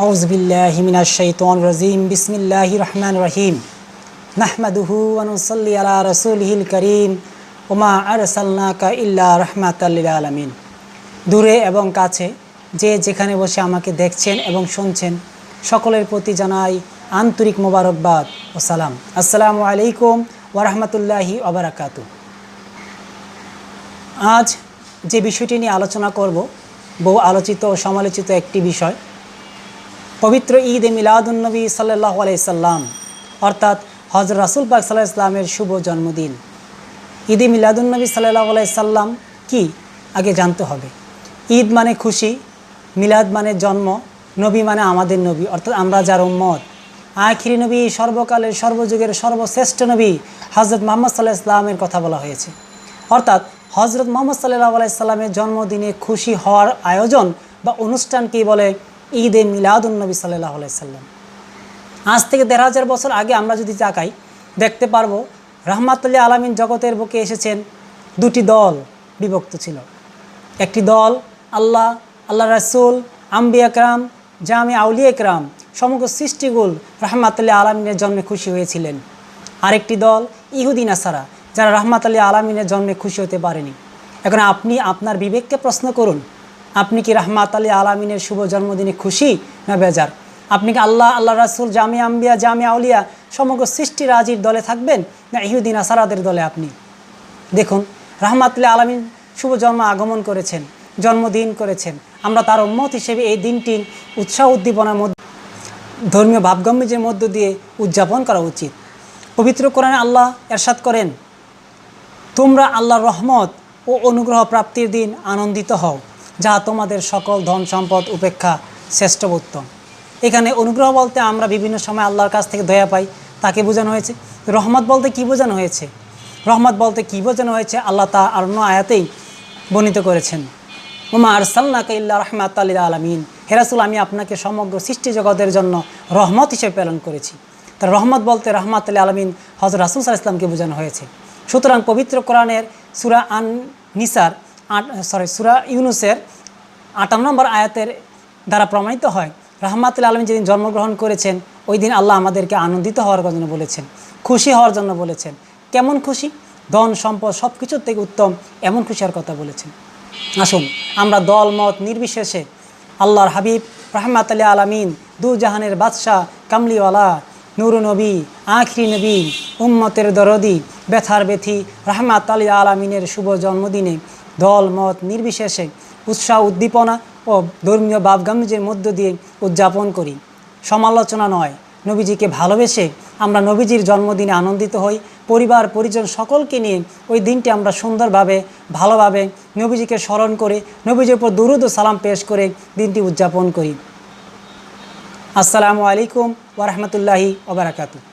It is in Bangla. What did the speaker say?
আউজবিল্লাহিমিনাশাইতন রাজিম বিসমিল্লাহ রহমান রহিম। নাহমাদুহু আনুসল্লি আলা রসুলহিল করিম ওমা আরসাল্লাকা ইল্লা রহমাতাল্লিল আলমিন। দূরে এবং কাছে যে যেখানে বসে আমাকে দেখছেন এবং শুনছেন, সকলের প্রতি জানাই আন্তরিক মোবারকবাদ ও সালাম। আসসালামু আলাইকুম ওরহমতুল্লাহি ওবরাকাতু আজ যে বিষয়টি নিয়ে আলোচনা করব, বহু আলোচিত ও সমালোচিত একটি বিষয় পবিত্র ঈদ এ মিলাদুলনবী সাল্লাহ আলাইসাল্লাম অর্থাৎ হজর রাসুল পাক সাল্লাহ ইসলামের শুভ জন্মদিন। ঈদ এ মিলাদুলনবী সাল্লাহ আলাইসাল্লাম কি? আগে জানতে হবে। ঈদ মানে খুশি, মিলাদ মানে জন্ম, নবী মানে আমাদের নবী, অর্থাৎ আমরা যার উম্মত। আখিরি নবী, সর্বকালের, সর্বযুগের সর্বশ্রেষ্ঠ নবী হজরত মোহাম্মদ সাল্লাহ ইসলামের কথা বলা হয়েছে। অর্থাৎ হজরত মোহাম্মদ সাল্লাহ আলাইসাল্লামের জন্মদিনে খুশি হওয়ার আয়োজন বা অনুষ্ঠানকে বলে? ঈদ মিলাদুলনবী সাল্লাহ আলাইসাল্লাম আজ থেকে দেড় হাজার বছর আগে আমরা যদি তাকাই, দেখতে পারব রহমাতুল্লাহ আলমিন জগতের বুকে এসেছেন দুটি দল বিভক্ত ছিল। একটি দল আল্লাহ আল্লাহ রাসুল আম্বি একরাম জামে আউলি একরাম সমগ্র সৃষ্টিগুল রহমাতুল্লাহ আলমিনের জন্মে খুশি হয়েছিলেন। আরেকটি দল ইহুদিন আসারা যারা রহমাত আলী আলমিনের জন্মে খুশি হতে পারেনি। এখন আপনি আপনার বিবেককে প্রশ্ন করুন আপনি কি রহমাত আলী আলমিনের শুভ জন্মদিনে খুশি না বেজার? আপনি কি আল্লাহ আল্লাহ রাসুল, জামি আম্বিয়া, জামি আউলিয়া, সমগ্র সৃষ্টি রাজির দলে থাকবেন না ইহুদিন আসারাদের দলে আপনি? দেখুন রহমাতুল্লাহ আলমিন শুভ জন্ম আগমন করেছেন, জন্মদিন করেছেন। আমরা তার উম্মত হিসেবে এই দিনটি উৎসাহ উদ্দীপনার মধ্যে ধর্মীয় ভাবগম্যের মধ্য দিয়ে উদযাপন করা উচিত। পবিত্র কোরআনে আল্লাহ এরশাদ করেন, তোমরা আল্লাহর রহমত ও অনুগ্রহ প্রাপ্তির দিন আনন্দিত হও। যা তোমাদের সকল ধন সম্পদ উপেক্ষা শ্রেষ্ঠ উত্তম এখানে অনুগ্রহ বলতে আমরা বিভিন্ন সময় আল্লাহর কাছ থেকে দয়া পাই, তাকে বোঝানো হয়েছে। রহমত বলতে কি বোঝানো হয়েছে? রহমত বলতে কি বোঝানো হয়েছে? আল্লাহ তা অন্য আয়াতেই বর্ণিত করেছেন। উমা আরসাল্লাকা ইল্লা রহমাত আলী আলমিন। হেরাসুল আমি আপনাকে সমগ্র সৃষ্টি জগতের জন্য রহমত হিসেবে প্রেরণ করেছি। তার রহমত বলতে রহমাত আলী আলমিন হজর রাসুল সাল ইসলামকে বোঝানো হয়েছে। সুতরাং পবিত্র কোরআনের সুরা আন নিসার আট সরি সুরা ইউনুসের আটান্ন নম্বর আয়াতের দ্বারা প্রমাণিত হয়। রহমাতুল আলমী যেদিন জন্মগ্রহণ করেছেন ওই দিন আল্লাহ আমাদেরকে আনন্দিত হওয়ার জন্য বলেছেন, খুশি হওয়ার জন্য বলেছেন। কেমন খুশি? ধন, সম্পদ সব কিছুর থেকে উত্তম, এমন খুশি হওয়ার কথা বলেছেন। আসুন, আমরা দল, মত নির্বিশেষে আল্লাহর হাবিব রহমাত আলী আলমিন দু জাহানের বাদশাহ, কামলিওয়ালা, নুরু নবী, আখরি নবী, উম্মতের দরদি, ব্যথার ব্যথি, রহমাত আলী আলমিনের শুভ জন্মদিনে দল, মত, নির্বিশেষে উৎসাহ, উদ্দীপনা ও ধর্মীয় ভাবগাম্যের মধ্য দিয়ে উদযাপন করি। সমালোচনা নয়, নবীজিকে ভালোবেসে আমরা নবীজির জন্মদিনে আনন্দিত হই। পরিবার, পরিজন সকলকে নিয়ে ওই দিনটি আমরা সুন্দরভাবে, ভালোভাবে নবীজিকে স্মরণ করে, নবীজির উপর দুরুদ ও সালাম পেশ করে দিনটি উদযাপন করি। আসসালামু আলাইকুম ওরহমতুল্লাহি ওবরাকাতু